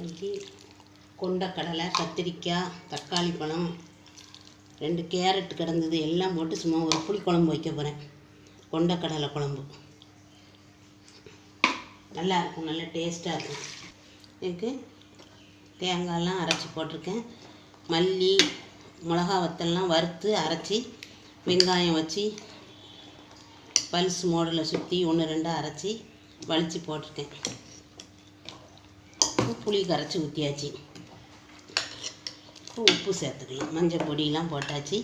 இன்னைக்கு கொண்டக்கடலை கத்திரிக்காய் தக்காளி பழம் ரெண்டு கேரட் கிடந்தது எல்லாம் போட்டு சும்மா ஒரு புளி குழம்பு வைக்க போகிறேன் கொண்டக்கடலை குழம்பு. நல்லா இருக்கும் டேஸ்ட்டாக இருக்கும். இதுக்கு தேங்காயெல்லாம் அரைச்சி போட்டிருக்கேன். மல்லி மிளகா வத்தல்லாம் வறுத்து அரைச்சி வெங்காயம் வச்சு பல்ஸ் மோடலை சுற்றி ஒன்று ரெண்டாக அரைச்சி வலித்து போட்டிருக்கேன். புளி கரைச்சி ஊற்றியாச்சு உப்பு சேர்த்துக்கலாம் மஞ்சள் பொடியெலாம் போட்டாச்சு.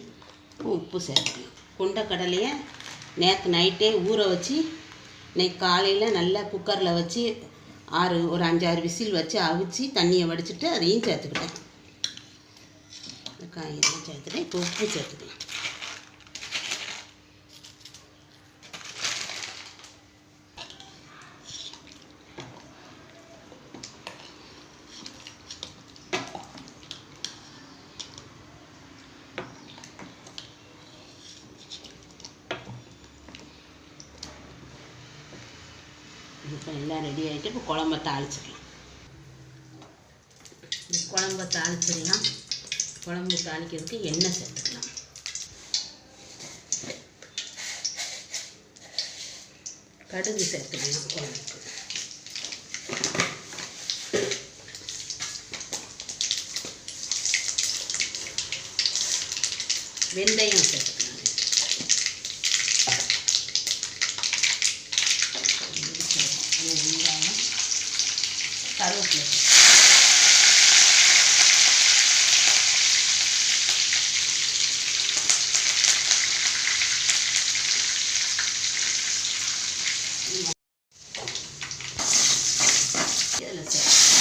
உப்பு சேர்த்துக்கலாம் கொண்டக்கடலையை நேற்று நைட்டே ஊற வச்சு இன்னைக்கு காலையில் நல்லா குக்கரில் வச்சு ஆறு ஒரு அஞ்சாறு விசில் வச்சு அவிச்சு தண்ணியை வடிச்சிட்டு அதையும் சேர்த்துக்கிட்டேன். இந்த காயெல்லாம் சேர்த்துட்டு இப்போ உப்பு சேர்த்துக்கலாம். இப்போ எல்லாம் ரெடி ஆகிட்டு இப்போ குழம்ப தாளிச்சிக்கலாம். குழம்ப தாளிச்சிடலாம் குழம்பு தாளிக்கிறதுக்கு எண்ணெய் சேர்த்துக்கலாம். கடுகு சேர்த்துக்கலாம் குழம்புக்கு. வெந்தயம் சேர்த்து 这个是。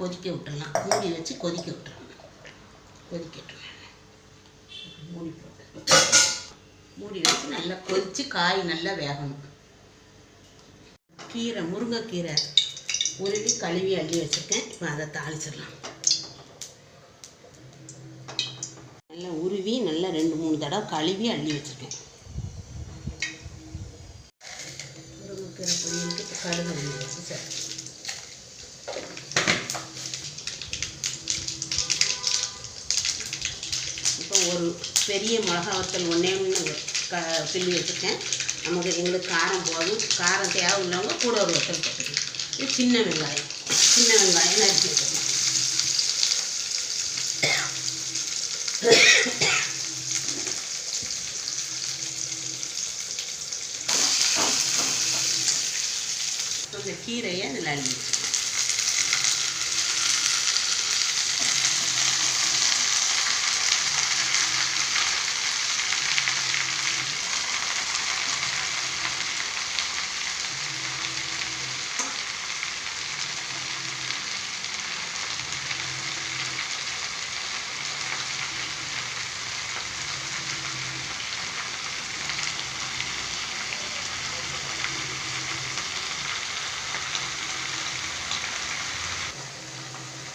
கொதிக்க விட்டுடலாம் மூடி வச்சு கொதிக்க விட்டுறலாம். கொதிக்கட்டும் மூடி போட்டு. மூடி வச்சு நல்லா கொதித்து காய் நல்லா வேகணும். கீரை முருங்கைக்கீரை உருவி கழுவி அள்ளி வச்சுருக்கேன். இப்போ அதை தாளிச்சிடலாம். நல்லா உருவி நல்லா ரெண்டு மூணு தடவை கழுவி அள்ளி வச்சுருக்கேன். முருங்கைக்கீரை பொரியலுக்கு இப்போ கடுகு அள்ளி வச்சு சார் இப்போ ஒரு பெரிய மிளகா வத்தல் ஒன்றே ஒன்று க கிள்ளி வச்சுருக்கேன். நமக்கு எங்களுக்கு காரம் போதும். காரம் தேவை உள்ளவங்க கூட ஒரு வத்தல் போட்டுக்கணும் இது சின்ன வெங்காயம். சின்ன வெங்காயம் நறுக்கி வச்சுக்கணும் இந்த கீரையை அதில் அள்ளி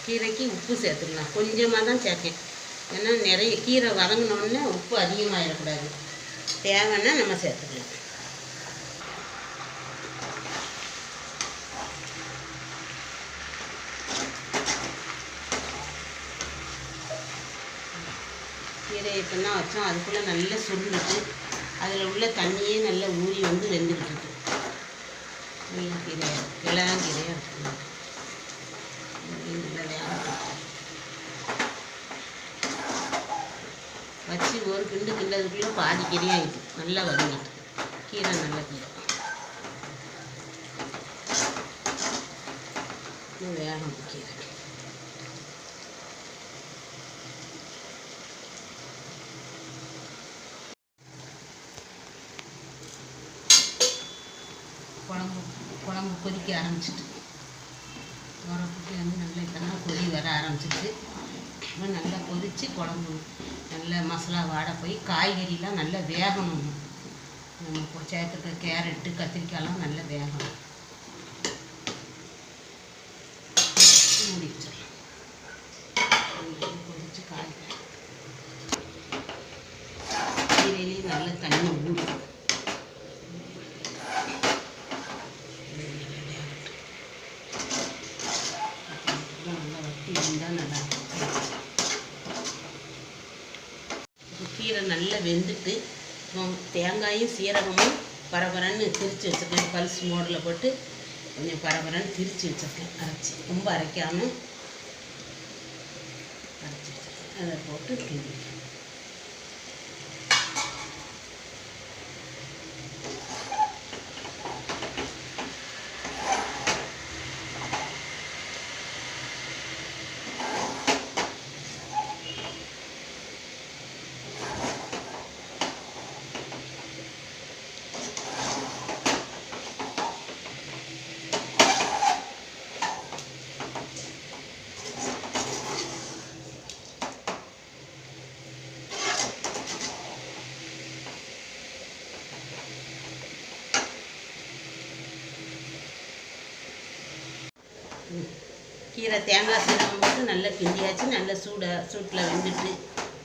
கீரைக்கு உப்பு சேர்த்துக்கலாம். கொஞ்சமாக தான் சேர்க்கேன். ஏன்னா நிறைய கீரை வதங்கினோடனே உப்பு அதிகமாகிடக்கூடாது தேவைன்னா நம்ம சேர்த்துக்கலாம். கீரை இப்போ வச்சோம். அதுக்குள்ளே நல்லா சுருண்டுட்டு அதில் உள்ள தண்ணியே நல்லா ஊறி வந்து வெந்துக்கிட்டு இருக்கு. மீன் கீரை இளம் கீரையாக இருக்கணும் நல்லா வேகட்டும். வச்சு ஒரு கிண்டு கிண்டதுக்குள்ளே பாதி கீரையாகிட்டு நல்லா வதங்கிட்டு கீரை நல்ல கீரை. வேகம் கீரை. குழம்பு குழம்பு கொதிக்க ஆரம்பிச்சிட்டு. உரப்புக்கு வந்து நல்லா இத்தனை கொதி வர ஆரம்பிச்சிட்டு நல்லா கொதித்து குழம்பு நல்ல மசாலா வாட போய் காய்கறிலாம் நல்லா வேகணும். நம்ம சேர்த்துருக்க கேரட்டு கத்திரிக்காய்லாம் நல்லா வேகணும் மூடி வச்சிடலாம் நல்லா கொதிச்சு காய் கீரையிலையும் நல்லா தண்ணி ஊறும் நல்லா வத்தி வந்தால் நல்லா இருக்கும் இப்போ கீரை நல்லா வெந்துட்டு இப்போ தேங்காயும் சீரகமும் பரபரன்னு திரித்து வச்சுருக்கேன். பல்ஸ் மோடில் போட்டு கொஞ்சம் பரபரன்னு திரித்து வச்சுருக்கேன். அரைச்சி. ரொம்ப அரைக்காமல் அரைச்சி வச்சுருக்கேன். அதை போட்டு கிண்டி கீரை தேங்காய் சீரகம் போட்டு நல்லா கிண்டியாச்சு. நல்ல சூட சூட்டில் வெந்துட்டு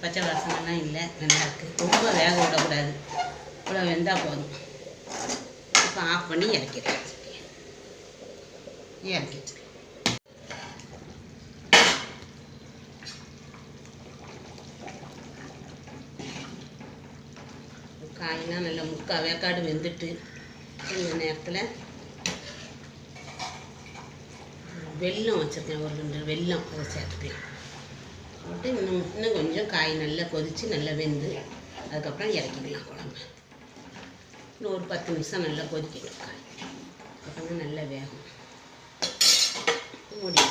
பச்சை வாசனைலாம் இல்லை. நல்லாயிருக்கு ரொம்ப வேக விடக்கூடாது. இவ்வளோ வெந்தால் போதும். இப்போ ஆஃப் பண்ணி இறக்கிறேன் இறக்கி காயெல்லாம் நல்லா முக்கால் வேக்காடு வெந்துட்டு கொஞ்சம் நேரத்தில் வெல்லம் வச்சுருக்கேன் ஒரு ரெண்டு வெல்லம் அதை சேர்த்துக்கலாம். போட்டு இன்னும் இன்னும் கொஞ்சம் காய் நல்லா கொதித்து நல்லா வெந்து அதுக்கப்புறம் இறக்கிக்கலாம் குழம்பு. இன்னும் ஒரு பத்து நிமிஷம் நல்லா கொதிக்கணும் காய். அப்புறம் நல்லா வேகும். மூடி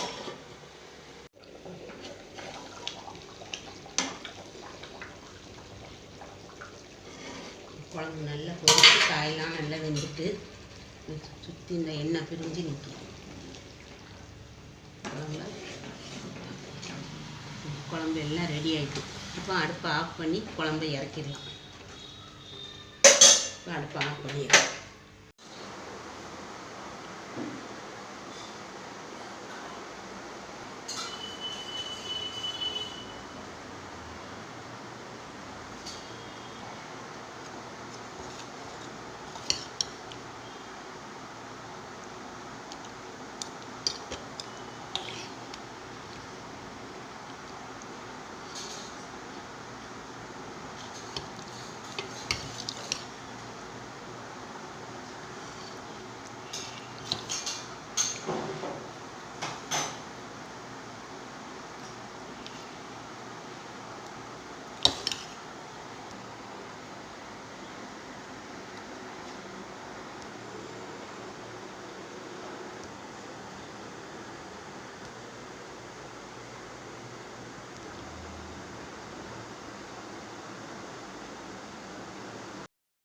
குழம்பு நல்லா கொதித்து காயெல்லாம் நல்லா வெந்துட்டு சுற்றி இந்த எண்ணெய் பிரிஞ்சு நிற்கும். குழம்பு எல்லாம் ரெடி ஆயிட்டு. இப்போ அடுப்பை ஆஃப் பண்ணி குழம்பை இறக்கிடலாம். இப்போ அடுப்பை ஆஃப் பண்ணிடலாம்.